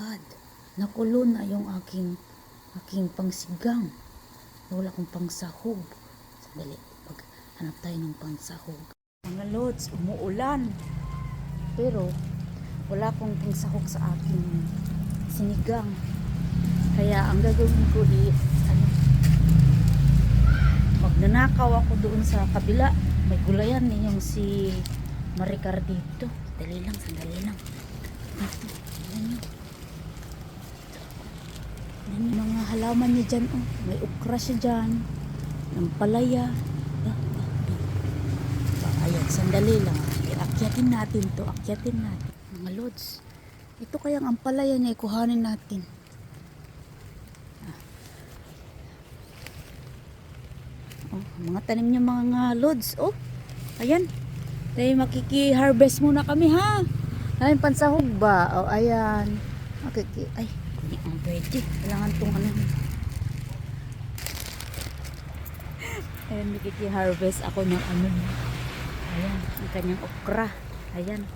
God, nakulo na yung aking aking pangsigang. Wala akong pangsahog. Sandali, pag hanap tayo ng pangsahog. Mga lods, umuulan. Pero, wala akong pangsahog sa aking sinigang. Kaya ang gagawin ko is, ano, magnanakaw ako doon sa kabila. May gulayan ninyong si Maricar dito. Dali lang, sandali lang. Tingnan nyo. Tingnan nyo mga halaman niya dyan. Oh. May ukra siya dyan. Ng palaya. Ah, ah, ah. Ah, Ayan, sandali lang. Akyatin natin to. Akyatin natin. Mga lods. Ito kayang ang palaya niya. Ikuhanin natin. Oh, mga tanim niya mga lods. Oh, ayan. Tayo makiki-harvest muna kami ha. Ayun, pansahog ba? Oh, ayan. Makiki... Ay, kunya ang pwede. Kailangan tong ano. Ayan, makiki-harvest ako ng ano. Ayan, ang kanyang okra. Ayan.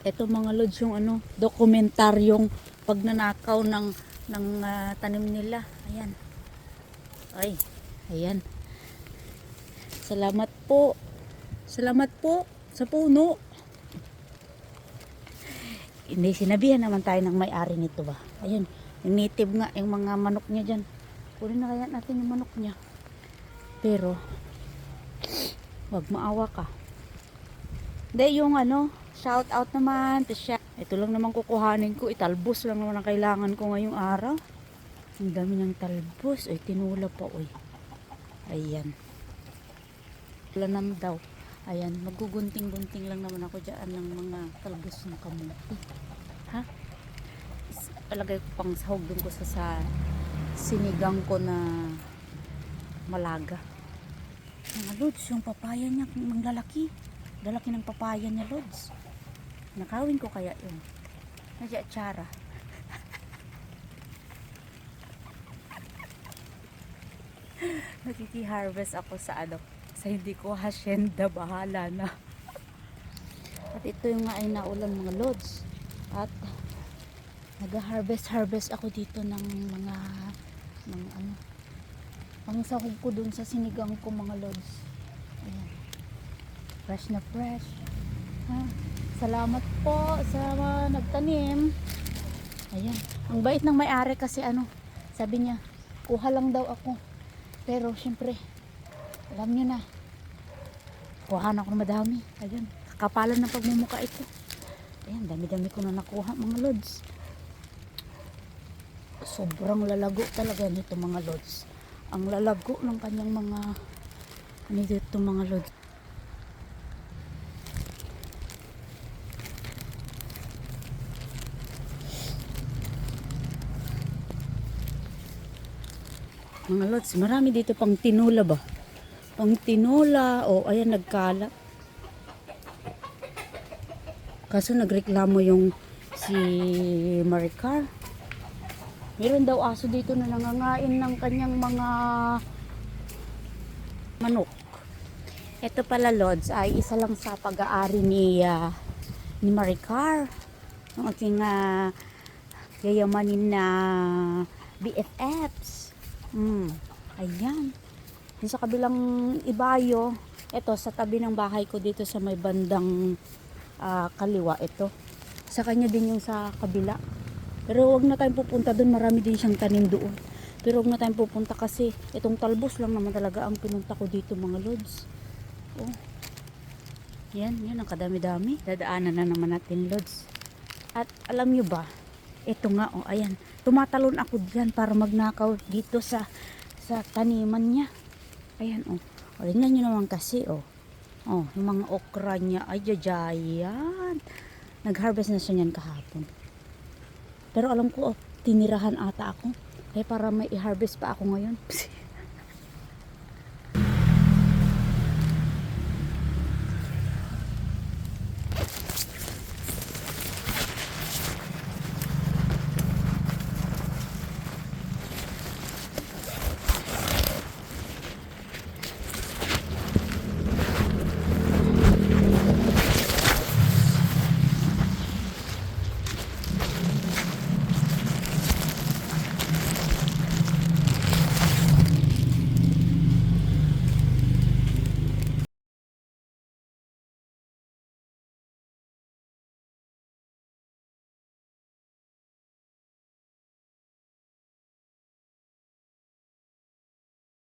Ito mga lods yung ano, dokumentaryong pagnanakaw ng ng ah, tanim nila. Ayan. Ay, ayan. Salamat po. Salamat po sa puno. Hindi, sinabihan naman tayo ng may-ari nito ba. Ayun, yung native nga, yung mga manok niya dyan. Kunin na kaya natin yung manok niya. Pero, wag maawa ka. Hindi, yung ano, shout out naman. Ito lang naman kukuhanin ko. Italbos lang naman ang kailangan ko ngayong araw. Ang dami ng talbos. Ay, tinula pa, oy. Ayan. Lanam daw. Ayan, magugunting-gunting lang naman ako dyan ng mga talbos ng kamuti. Ha? Palagay ko pang sahog dun ko sa, sa sinigang ko na malaga. Mga lods, yung papaya niya, ang lalaki. Lalaki ng papaya niya, lods. Nakawin ko kaya yun. Nadya tsara. Nakiki-harvest ako sa ano, sa hindi ko hasyenda, bahala na. At ito yung nga ay naulan mga lods. At nag-harvest-harvest ako dito ng mga ng ano pang sahog ko dun sa sinigang ko mga lods. Ayan. Fresh na fresh. Ha? Salamat po sa nagtanim. Ayan. Ang bait ng may-ari kasi ano, sabi niya, kuha lang daw ako. Pero syempre, alam niyo na, kuha na ako madami. Ayan, kakapalan ng pagmumuka ito. Ayan, dami-dami ko na nakuha mga lods. Sobrang lalago talaga nito mga lods. Ang lalago ng kanyang mga ano dito mga lods. Mga lods, marami dito pang tinula ba? Pang tinula. O, ayan, nagkala. Kaso nagreklamo yung si Maricar. Meron daw aso dito na nangangain ng kanyang mga manok. Ito pala, Lods, ay isa lang sa pag-aari ni, ah, ni Maricar. Ang aking ah, yayamanin na BFFs. Hmm, ayan. Sa kabilang ibayo, ito sa tabi ng bahay ko dito sa may bandang ah, kaliwa, ito. Sa kanya din yung sa kabila. Pero wag na tayong pupunta doon, marami din siyang tanim doon. Pero wag na tayong pupunta kasi itong talbos lang naman talaga ang pinunta ko dito mga lods. Oh. Yan, yan ang kadami-dami. Dadaanan na naman natin lods. At alam nyo ba, ito nga, oh, ayan, tumatalon ako dyan para magnakaw dito sa sa taniman niya. Ayan, oh. O, tingnan nyo naman kasi, oh. Oh, yung mga okra niya, ay, jajayan. Nag-harvest na siya niyan kahapon. Pero alam ko, oh, tinirahan ata ako. Kaya para may i-harvest pa ako ngayon.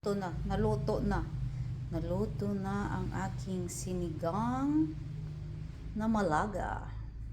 Ito na, naluto na. Naluto na ang aking sinigang na malaga.